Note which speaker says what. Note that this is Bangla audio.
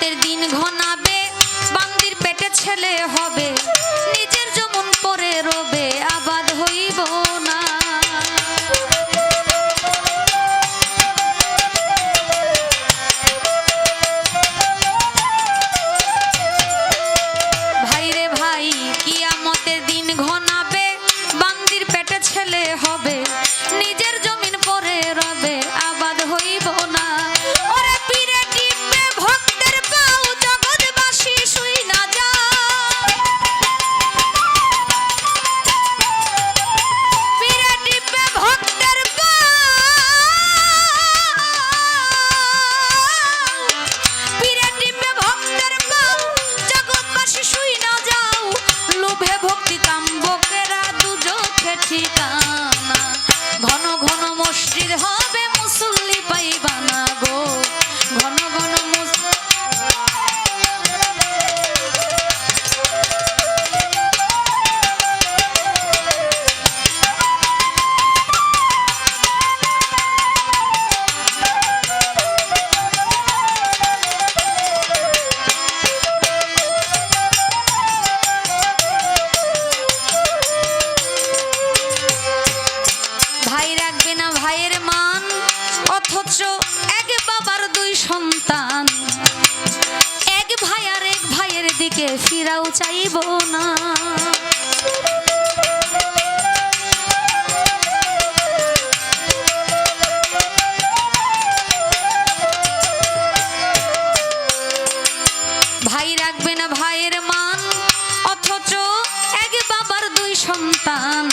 Speaker 1: রাতের দিন ঘনাবে বান্দির পেটে ছেলে হবে। চাইব না। ভাই রাখবে না ভাইয়ের মান অথচ এক বাবার দুই সন্তান।